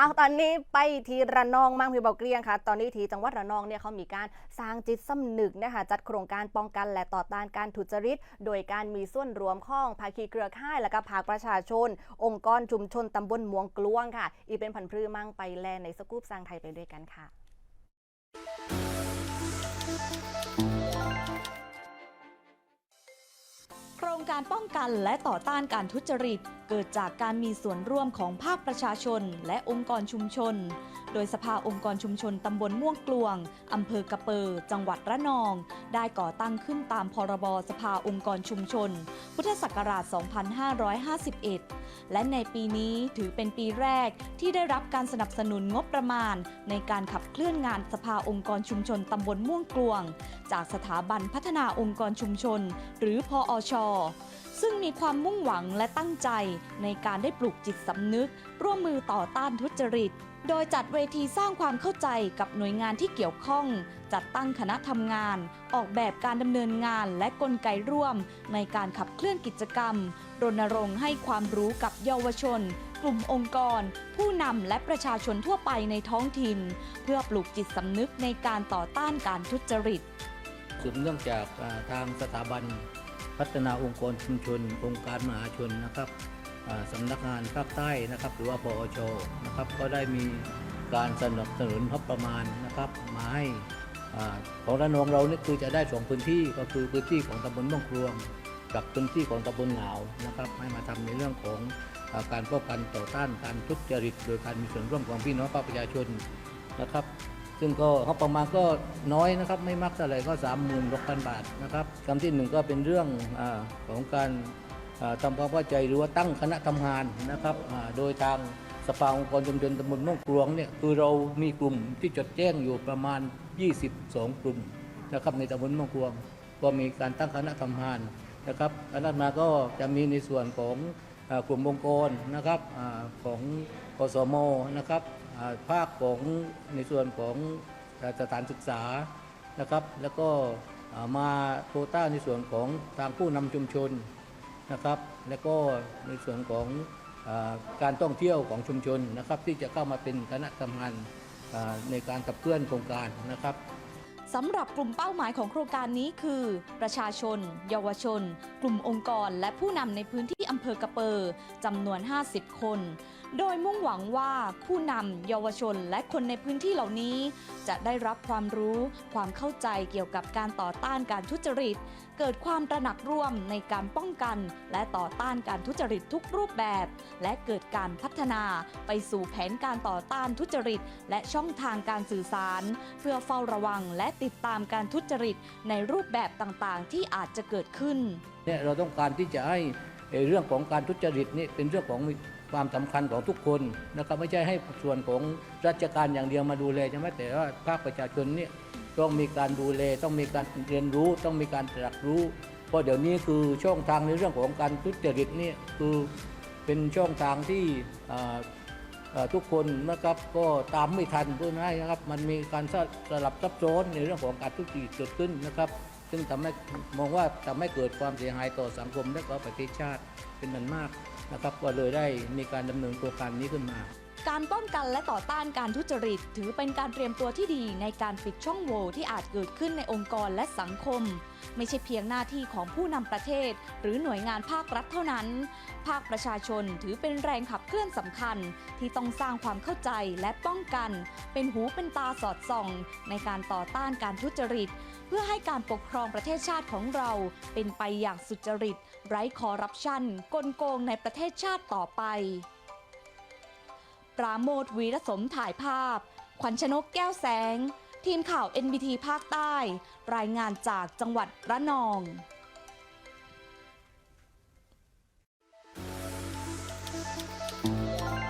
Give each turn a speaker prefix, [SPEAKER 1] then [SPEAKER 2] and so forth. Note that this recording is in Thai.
[SPEAKER 1] เอาตอนนี้ไปที่ระนองมั่งพี่เบาเกรียงค่ะ ตอนนี้ที่จังหวัดระนองเนี่ยเขามีการสร้างจิตสำนึกนะคะจัดโครงการป้องกันและต่อต้านการทุจริต โดยการมีส่วนรวมของภาคีเครือข่ายและก็ภาคประชาชน องค์กรชุมชนตำบลมวงกลวงค่ะ อีเป็นผันพรือมั่งไปแลในสกู๊ปสร้างไทยไปด้วยกันค่ะ
[SPEAKER 2] โครงการป้องกันและต่อต้านการทุจริต เกิดจากการมีส่วนร่วมของภาคประชาชนและองค์กรชุมชน โดยสภาองค์กรชุมชนตำบลม่วงกลวง อำเภอกระเปอร์จังหวัดระนอง ได้ก่อตั้งขึ้นตามพรบสภาองค์กรชุมชน พุทธศักราช 2551 และในปีนี้ถือเป็นปีแรกที่ได้รับการสนับสนุนงบประมาณ ในการขับเคลื่อนงานสภาองค์กรชุมชนตำบลม่วงกลวง จากสถาบันพัฒนาองค์กรชุมชน หรือพอช ซึ่งมีความมุ่งหวังและตั้งใจในการได้ปลูกจิตสำนึก ร่วมมือต่อต้านทุจริต โดยจัดเวทีสร้างความเข้าใจกับหน่วยงานที่เกี่ยวข้อง จัดตั้งคณะทำงาน ออกแบบการดำเนินงานและกลไกร่วม ในการขับเคลื่อนกิจกรรม รณรงค์ให้ความรู้กับเยาวชนกลุ่มองค์กร ผู้นำและประชาชนทั่วไปในท้องถิ่น เพื่อปลูกจิตสำนึกในการต่อต้านการทุจริต
[SPEAKER 3] สืบเนื่องจากทางสถาบัน พัฒนาองค์กรชุมชน องค์การมหาชนนะครับสำนักงานภาคใต้นะครับ หรือว่าปอชนะครับ ก็ได้มีการสนับสนุนงบประมาณนะครับมาให้ของระนองเรานี่คือจะได้สองพื้นที่ก็คือพื้นที่ของตำบลม่วงครวงกับพื้นที่ของตำบลหนาวนะครับให้มาทำในเรื่องของการป้องกันต่อต้านการทุจริต โดยการมีส่วนร่วมของพี่น้องประชาชนนะครับ ซึ่งก็งบประมาณก็น้อยนะครับไม่มากเท่าไหร่ก็ 36,000 บาทนะครับคำที่หนึ่งก็เป็นเรื่องอของการทำความเข้าใจหรือว่าตั้งคณะทำงานนะครับโดยทางสภาองค์กรชุมชนตำบลม่วงกลวงเนี่ยคือเรามีกลุ่มที่จดแจ้งอยู่ประมาณ 22 กลุ่มนะครับในตำบลม่วงกลวง ก็มีการตั้งคณะทำงานนะครับคณะทำงาก็จะมีในส่วนของ กลุ่มองค์กรนะครับอของกสมนะครับภาคของในส่วนของสถานศึกษานะครับ แล้วก็มาโควต้าในส่วนของทางผู้นำชุมชนนะครับ แล้วก็ในส่วนของอการท่องเที่ยวของชุมชนนะครับ ที่จะเข้ามาเป็นคณะทำงานในการขับเคลื่อนโครงการนะครับ
[SPEAKER 2] สำหรับกลุ่มเป้าหมายของโครงการนี้คือ ประชาชน เยาวชน กลุ่มองค์กร และผู้นำในพื้นที่อำเภอกระเปอร์จำนวน 50 คน โดยมุ่งหวังว่าผู้นำเยาวชนและคนในพื้นที่เหล่านี้ จะได้รับความรู้ ความเข้าใจเกี่ยวกับการต่อต้านการทุจริต เกิดความตระหนักร่วมในการป้องกัน และต่อต้านการทุจริตทุกรูปแบบ และเกิดการพัฒนาไปสู่แผนการต่อต้านทุจริต และช่องทางการสื่อสาร เพื่อเฝ้าระวังและติดตามการทุจริตในรูปแบบต่างๆ ที่อาจจะเกิดขึ้น
[SPEAKER 3] เนี่ยเราต้องการที่จะให้เรื่องของการทุจริตนี่เป็นเรื่องของความสำคัญของทุกคนนะครับไม่ใช่ให้ส่วนของราชการอย่างเดียวมาดูแลใช่ไหมแต่ว่าภาคประชาชนเนี่ย ต้องมีการดูแลต้องมีการเรียนรู้ ต้องมีการตรักรู้ เพราะเดี๋ยวนี้คือช่องทางในเรื่องของการทุจริตนี่คือเป็นช่องทางที่ทุกคนนะครับก็ตามไม่ทันพูดง่ายๆนะครับ มันมีการสสลับซับซ้อนในเรื่องของการทุจริตเกิดขึ้นนะครับ ซึ่งทำให้มองว่าทำให้เกิดความเสียหายต่อสังคมและก็ประเทศชาติเป็นมันมากนะครับ ก็เลยได้มีการดำเนินโครงการนี้ขึ้นมา
[SPEAKER 2] การป้องกันและต่อต้านการทุจริต ถือเป็นการเตรียมตัวที่ดีในการปิดช่องโหว่ที่อาจเกิดขึ้นในองค์กรและสังคม ไม่ใช่เพียงหน้าที่ของผู้นำประเทศ หรือหน่วยงานภาครัฐเท่านั้น ภาคประชาชนถือเป็นแรงขับเคลื่อนสำคัญ ที่ต้องสร้างความเข้าใจและป้องกัน เป็นหูเป็นตาสอดส่อง ในการต่อต้านการทุจริต เพื่อให้การปกครองประเทศชาติของเราเป็นไปอย่างสุจริต ไร้คอร์รัปชันกลโกงในประเทศชาติต่อไป ปราโมทวีรสมถ่ายภาพ ขวัญชนกแก้วแสง ทีมข่าว NBT ภาคใต้ รายงานจากจังหวัดระนอง